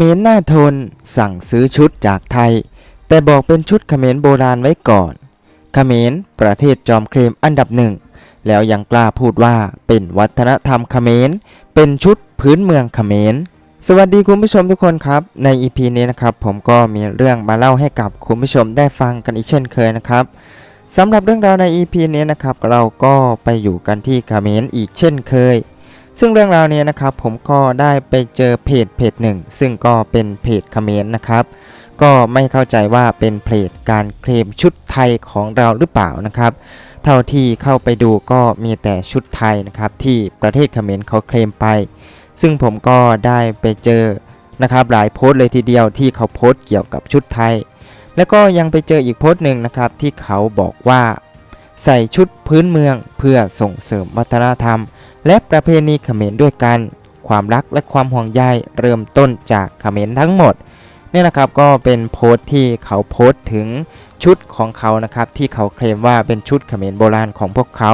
มรหน้าทนสั่งซื้อชุดจากไทย แต่บอกเป็นชุดเขมรโบราณไว้ก่อนเขมรประเทศจอมเคลมอันดับหนึ่ง แล้วยังกล้าพูดว่าเป็นวัฒนธรรมเขมรเป็นชุดพื้นเมืองเขมรสวัสดีคุณผู้ชมทุกคนครับ ใน EP นี้นะครับผมก็มีเรื่องมาเล่าให้กับคุณผู้ชมได้ฟังกันอีกเช่นเคยนะครับสำหรับเรื่องราวใน EP นี้นะครับเราก็ไปอยู่กันที่เขมรอีกเช่นเคย ซึ่งเรื่องราวนี้นะครับผมก็ได้ไปเจอเพจเพจหนึ่ง ซึ่งก็เป็นเพจเขมรนะครับ ก็ไม่เข้าใจว่าเป็นเพจการเคลมชุดไทยของเราหรือเปล่านะครับ เท่าที่เข้าไปดูก็มีแต่ชุดไทยนะครับที่ประเทศเขมรเขาเคลมไป ซึ่งผมก็ได้ไปเจอนะครับหลายโพสต์เลยทีเดียวที่เขาโพสต์เกี่ยวกับชุดไทย แล้วก็ยังไปเจออีกโพสต์หนึ่งนะครับที่เขาบอกว่า ใส่ชุดพื้นเมืองเพื่อส่งเสริมวัฒนธรรม และประเพณีเขมรด้วยกัน ความรักและความห่วงใยเริ่มต้นจากเขมรทั้งหมดนี่นะครับก็เป็นโพสต์ที่เขาโพสต์ถึงชุดของเขานะครับที่เขาเคลมว่าเป็นชุดเขมรโบราณของพวกเขา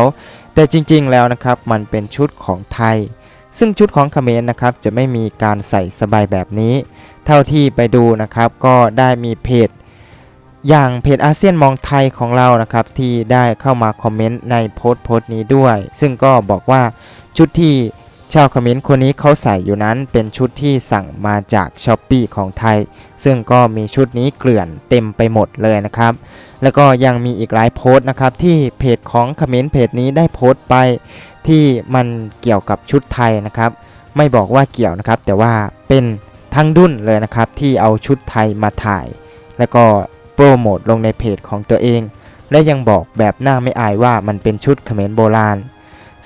แต่จริงๆแล้วนะครับมันเป็นชุดของไทย ซึ่งชุดของเขมรนะครับจะไม่มีการใส่สบายแบบนี้ เท่าที่ไปดูนะครับก็ได้มีเพจ อย่างเพจอาเซียนมองไทยของเรานะครับที่ได้เข้ามาคอมเมนต์ในโพสต์โพสต์นี้ด้วย ซึ่งก็บอกว่าชุดที่ชาวคอมเขมรคนนี้เขาใส่อยู่นั้นเป็นชุดที่สั่งมาจากช้อปปีของไทย ซึ่งก็มีชุดนี้เกลื่อนเต็มไปหมดเลยนะครับ แล้วก็ยังมีอีกหลายโพสต์นะครับที่เพจของคอมเขมรเพจนี้ได้โพสต์ไป ที่มันเกี่ยวกับชุดไทยนะครับ ไม่บอกว่าเกี่ยวนะครับ แต่ว่าเป็นทั้งดุนเลยนะครับที่เอาชุดไทยมาถ่าย แล้วก็ โปรโมทลงในเพจของตัวเอง และยังบอกแบบหน้าไม่อายว่ามันเป็นชุดเขมรโบราณ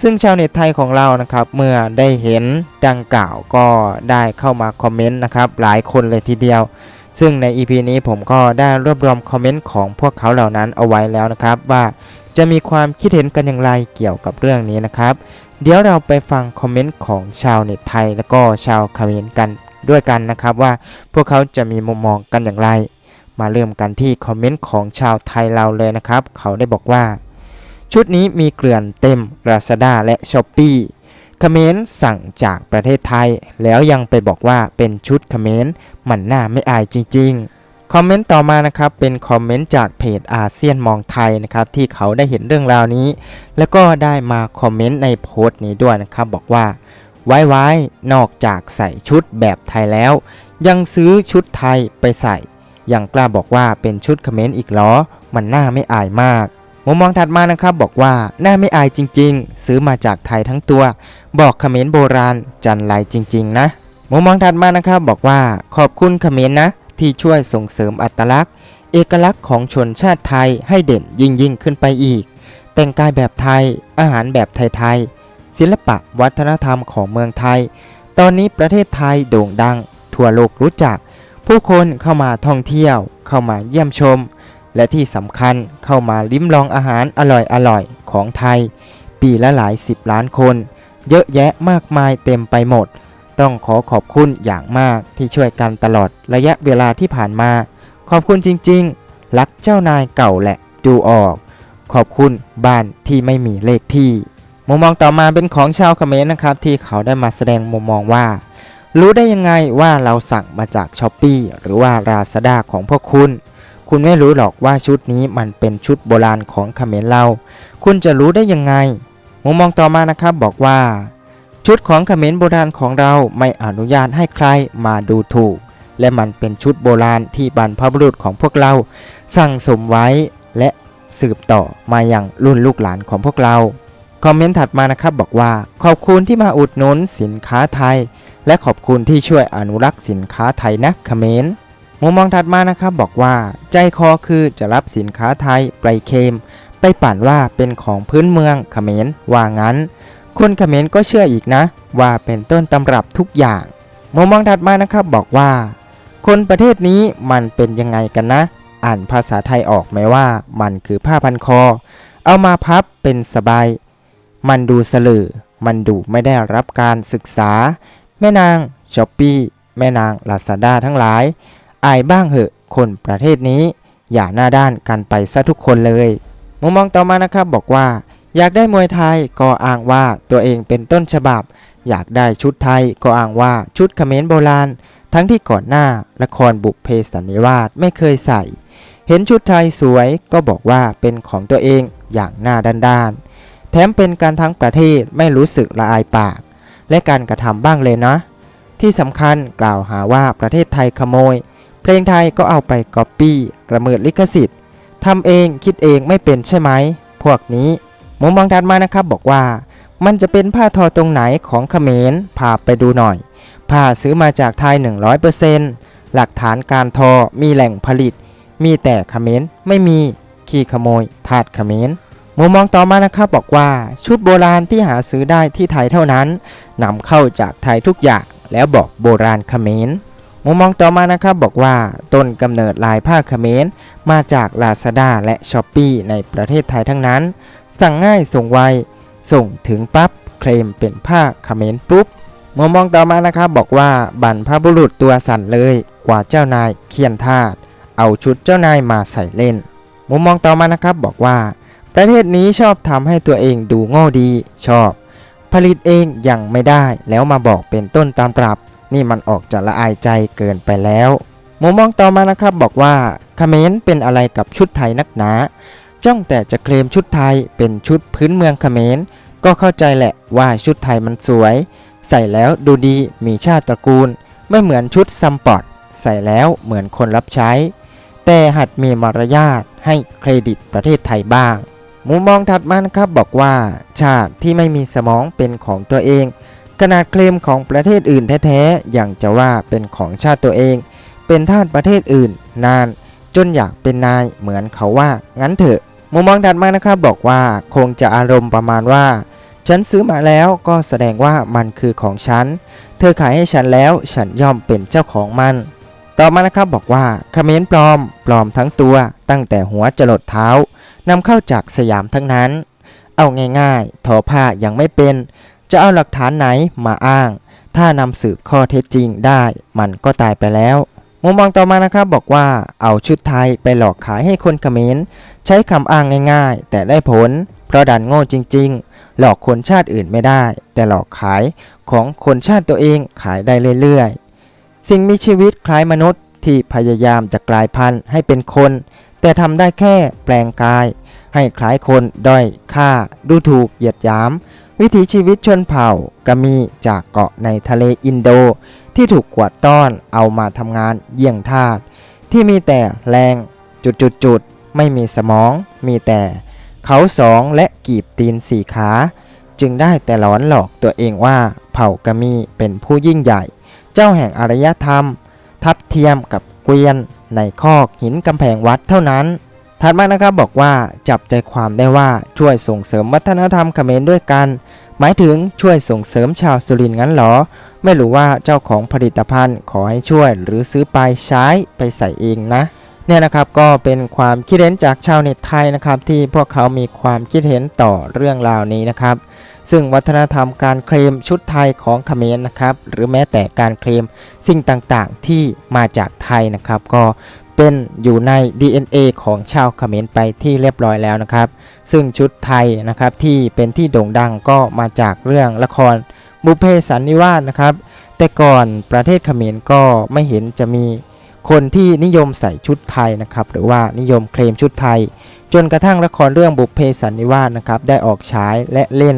ซึ่งชาวเน็ตไทยของเรานะครับ เมื่อได้เห็นดังกล่าวก็ได้เข้ามาคอมเมนต์นะครับ หลายคนเลยทีเดียว ซึ่งใน EP นี้ผมก็ได้รวบรวมคอมเมนต์ของพวกเขาเหล่านั้นเอาไว้แล้วนะครับ ว่าจะมีความคิดเห็นกันอย่างไรเกี่ยวกับเรื่องนี้นะครับ เดี๋ยวเราไปฟังคอมเมนต์ของชาวเน็ตไทย และก็ชาวเขมรกันด้วยกันนะครับว่าพวกเขาจะมีมุมมองกันอย่างไร มาเริ่มกันที่คอมเมนต์ของชาวไทยเราเลยนะครับ เขาได้บอกว่า ชุดนี้มีเกลื่อนเต็ม Lazada และ s h อ p e e เขมรสั่งจากประเทศไทย แล้วยังไปบอกว่าเป็นชุดเขมรมันน่าไม่อายจริง ๆ คอมเมนต์ต่อมานะครับเป็นคอมเมนต์จากเพจอาเซียนมองไทยนะครับที่เขาได้เห็นเรื่องราวนี้ แล้วก็ได้มาคอมเมนต์ในโพสต์นี้ด้วยนะครับบอกว่าไว้ไว้นอกจากใส่ชุดแบบไทยแล้ว ยังซื้อชุดไทยไปใส่ ยังกล้าบอกว่าเป็นชุดเขมรอีกเหรอมันน่าไม่อายมาก มุมมองถัดมานะครับบอกว่าน่าไม่อายจริง ๆ ซื้อมาจากไทยทั้งตัว บอกเขมรโบราณจันไรจริง ๆ นะ มุมมองถัดมานะครับบอกว่าขอบคุณเขมรนะ ที่ช่วยส่งเสริมอัตลักษณ์ เอกลักษณ์ของชนชาติไทยให้เด่นยิ่งยิ่งขึ้นไปอีก แต่งกายแบบไทย อาหารแบบไทยๆศิลปะวัฒนธรรมของเมืองไทย ตอนนี้ประเทศไทยโด่งดัง ทั่วโลกรู้จัก ผู้คนเข้ามาท่องเที่ยว เข้ามาเยี่ยมชม และที่สำคัญเข้ามาลิ้มลองอาหารอร่อยๆของไทย ปีละหลายสิบล้านคน เยอะแยะมากมายเต็มไปหมด ต้องขอขอบคุณอย่างมากที่ช่วยกันตลอดระยะเวลาที่ผ่านมา ขอบคุณจริงๆ รักเจ้านายเก่าแหละดูออก ขอบคุณบ้านที่ไม่มีเลขที่ มุมมองต่อมาเป็นของชาวเขมรนะครับ ที่เขาได้มาแสดงมุมมองว่า รู้ได้ยังไงว่าเราสั่งมาจากช้อปปีหรือว่าราซาด้าของพวกคุณ คุณไม่รู้หรอกว่าชุดนี้มันเป็นชุดโบราณของเขมรเรา คุณจะรู้ได้ยังไง มุมมองต่อมานะครับบอกว่า ชุดของเขมรโบราณของเราไม่อนุญาตให้ใครมาดูถูก และมันเป็นชุดโบราณที่บรรพบุรุษของพวกเรา สั่งสมไว้และสืบต่อมาอย่างรุ่นลูกหลานของพวกเรา คอมเมนต์ถัดมานะครับบอกว่า ขอบคุณที่มาอุดหนุนสินค้าไทย และขอบคุณที่ช่วยอนุรักษ์สินค้าไทยนะเขมรมุมมองถัดมานะครับบอกว่า ใจคอคือจะรับสินค้าไทยไปเคม ไปปั่นว่าเป็นของพื้นเมืองเขมรว่างั้น คนเขมรก็เชื่ออีกนะ ว่าเป็นต้นตำรับทุกอย่างมุมมองถัดมานะครับบอกว่า คนประเทศนี้มันเป็นยังไงกันนะ อ่านภาษาไทยออกไหมว่า มันคือผ้าพันคอ เอามาพับเป็นสบาย มันดูสลือมันดูไม่ได้รับการศึกษา แม่นางช้อปปี้แม่นางลาซาด้าทั้งหลาย อายบ้างเหอะ คนประเทศนี้ อย่าหน้าด้านกันไปซะทุกคนเลย มุมมองต่อมานะครับบอกว่า อยากได้มวยไทยก็อ้างว่าตัวเองเป็นต้นฉบับ อยากได้ชุดไทยก็อ้างว่าชุดเขมรโบราณ ทั้งที่ก่อนหน้าละครบุพเพสันนิวาสไม่เคยใส่ เห็นชุดไทยสวยก็บอกว่าเป็นของตัวเองอย่างหน้าด้านๆ แถมเป็นการทั้งประเทศไม่รู้สึกละอายปาก และการกระทำบ้างเลยนะ ที่สำคัญกล่าวหาว่าประเทศไทยขโมย เพลงไทยก็เอาไปก๊อปปี้ระเมิดลิขสิทธิ์ทำเองคิดเองไม่เป็นใช่ไหม พวกนี้มุมมองถัดมานะครับบอกว่า มันจะเป็นผ้าทอตรงไหนของเขมรพาไปดูหน่อย ผ้าซื้อมาจากไทย 100%หลักฐานการทอมีแหล่งผลิต มีแต่เขมรไม่มีขี้ขโมย ทาดเขมร มุมมองต่อมานะครับบอกว่าชุดโบราณที่หาซื้อได้ที่ไทยเท่านั้นนำเข้าจากไทยทุกอย่างแล้วบอกโบราณเขมรมุมมองต่อมานะครับบอกว่าต้นกำเนิดลายผ้าเขมรมาจากลาซาด้าและช้อปปีในประเทศไทยทั้งนั้น สั่งง่ายส่งไวส่งถึงปั๊บเคลมเป็นผ้าเขมรปุ๊บมุมมองต่อมานะครับบอกว่าบรรพบุรุษตัวสั่นเลยกว่าเจ้านายเคียนทาสเอาชุดเจ้านายมาใส่เล่น มุมมองต่อมานะครับบอกว่า ประเทศนี้ชอบทำให้ตัวเองดูโง่ดี ชอบ ผลิตเองยังไม่ได้ แล้วมาบอกเป็นต้นตามปรับ นี่มันออกจะละอายใจเกินไปแล้วมุมมองต่อมานะครับบอกว่าเขมรเป็นอะไรกับชุดไทยนักหนาจ้องแต่จะเคลมชุดไทยเป็นชุดพื้นเมืองเขมร ก็เข้าใจแหละว่าชุดไทยมันสวย ใส่แล้วดูดีมีชาติตระกูล ไม่เหมือนชุดซัมปอร์ตใส่แล้วเหมือนคนรับใช้ แต่หัดมีมารยาทให้เครดิตประเทศไทยบ้าง มุมมองถัดมานะครับบอกว่า ชาติที่ไม่มีสมองเป็นของตัวเอง ขนาดเคลมของประเทศอื่นแท้ๆอย่างจะว่าเป็นของชาติตัวเอง เป็นทาสประเทศอื่น นาน จนอยากเป็นนายเหมือนเขาว่า งั้นเถอะ มุมมองถัดมานะครับบอกว่าคงจะอารมณ์ประมาณว่า ฉันซื้อมาแล้วก็แสดงว่ามันคือของฉัน เธอขายให้ฉันแล้วฉันย่อมเป็นเจ้าของมันต่อมานะครับบอกว่าเขมรปลอมปลอมทั้งตัวตั้งแต่หัวจรดเท้า นำเข้าจากสยามทั้งนั้น เอาง่ายๆ ทอผ้ายังไม่เป็น จะเอาหลักฐานไหนมาอ้าง ถ้านำสืบข้อเท็จจริงได้ มันก็ตายไปแล้ว มุมมองต่อมานะครับบอกว่าเอาชุดไทยไปหลอกขายให้คนเขมรใช้คำอ้างง่ายๆ แต่ได้ผล เพราะดันโง่จริง ๆ หลอกคนชาติอื่นไม่ได้ แต่หลอกขายของคนชาติตัวเองขายได้เรื่อยๆ สิ่งมีชีวิตคล้ายมนุษย์ที่พยายามจะกลายพันธุ์ให้เป็นคน แต่ทำได้แค่แปลงกาย ให้คล้ายคนด้อยค่า ดูถูกเหยียดหยาม วิถีชีวิตชนเผ่ากามีจากเกาะในทะเลอินโด ที่ถูกกวาดต้อนเอามาทำงานเยี่ยงทาสที่มีแต่แรงจุดๆไม่มีสมอง มีแต่เขาสองและกีบตีนสี่ขา จึงได้แต่หลอนหลอกตัวเองว่าเผ่ากามีเป็นผู้ยิ่งใหญ่ เจ้าแห่งอารยธรรม ทับเทียมกับเกวียน ในคอกหินกำแพงวัดเท่านั้น ถัดมานะครับบอกว่าจับใจความได้ว่าช่วยส่งเสริมวัฒนธรรมเขมรด้วยกัน หมายถึงช่วยส่งเสริมชาวสุรินทร์งั้นหรอ ไม่รู้ว่าเจ้าของผลิตภัณฑ์ขอให้ช่วยหรือซื้อไปใช้ไปใส่เองนะ เนี่ยนะครับก็เป็นความคิดเห็นจากชาวเน็ตไทยนะครับที่พวกเขามีความคิดเห็นต่อเรื่องราวนี้นะครับ ซึ่งวัฒนธรรมการเคลมชุดไทยของเขมรนะครับหรือแม้แต่การเคลมสิ่งต่างๆ ที่มาจากไทยนะครับก็เป็นอยู่ใน DNA ของชาวเขมรไปที่เรียบร้อยแล้วนะครับ ซึ่งชุดไทยนะครับที่เป็นที่โด่งดังก็มาจากเรื่องละครบุเพสันนิวาสนะครับ แต่ก่อนประเทศเขมรก็ไม่เห็นจะมี คนที่นิยมใส่ชุดไทยนะครับหรือว่านิยมเคลมชุดไทย จนกระทั่งละครเรื่องบุพเพสันนิวาสนะครับได้ออกฉายและเล่น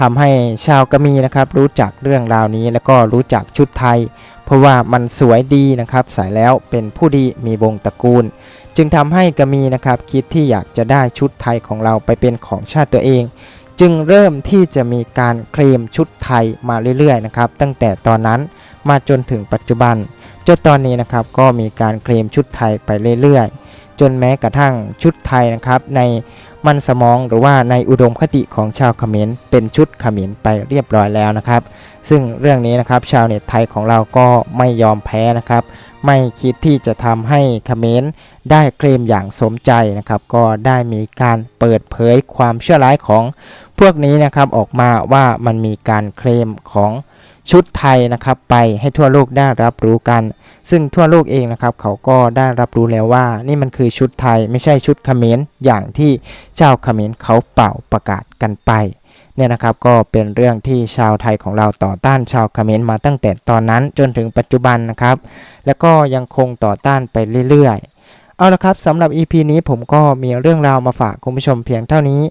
ทำให้ชาวกะมีนะครับรู้จักเรื่องราวนี้แล้วก็รู้จักชุดไทย เพราะว่ามันสวยดีนะครับใส่แล้วเป็นผู้ดีมีวงตระกูล จึงทำให้กะมีนะครับคิดที่อยากจะได้ชุดไทยของเราไปเป็นของชาติตัวเองจึงเริ่มที่จะมีการเคลมชุดไทยมาเรื่อยๆนะครับตั้งแต่ตอนนั้นมาจนถึงปัจจุบัน จนตอนนี้นะครับก็มีการเคลมชุดไทยไปเรื่อยๆ จนแม้กระทั่งชุดไทยนะครับในมันสมองหรือว่าในอุดมคติของชาวเขมรเป็นชุดเขมรไปเรียบร้อยแล้วนะครับ ซึ่งเรื่องนี้นะครับชาวเน็ตไทยของเราก็ไม่ยอมแพ้นะครับ ไม่คิดที่จะทำให้เขมรได้เคลมอย่างสมใจนะครับ ก็ได้มีการเปิดเผยความเชื่อร้ายของพวกนี้นะครับออกมาว่ามันมีการเคลมของชุดไทยนะครับไปให้ทั่วโลกได้รับรู้กัน ซึ่งทั่วโลกเองนะครับเขาก็ได้รับรู้แล้วว่า นี่มันคือชุดไทยไม่ใช่ชุดเขมรอย่างที่เจ้าเขมรเขาเป่าประกาศกันไป เนี่ยนะครับก็เป็นเรื่องที่ชาวไทยของเราต่อต้านชาวเขมรมาตั้งแต่ตอนนั้นจนถึงปัจจุบันนะครับ แล้วก็ยังคงต่อต้านไปเรื่อยๆ เอาละครับสำหรับ EP นี้ผมก็มีเรื่องราวมาฝากคุณผู้ชมเพียงเท่านี้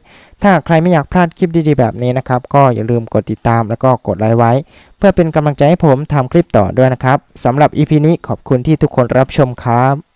ถ้าใครไม่อยากพลาดคลิปดีๆแบบนี้นะครับ ก็อย่าลืมกดติดตามแล้วก็กดไลค์ไว้ เพื่อเป็นกำลังใจให้ผมทำคลิปต่อด้วยนะครับสำหรับ EP นี้ขอบคุณที่ทุกคนรับชมครับ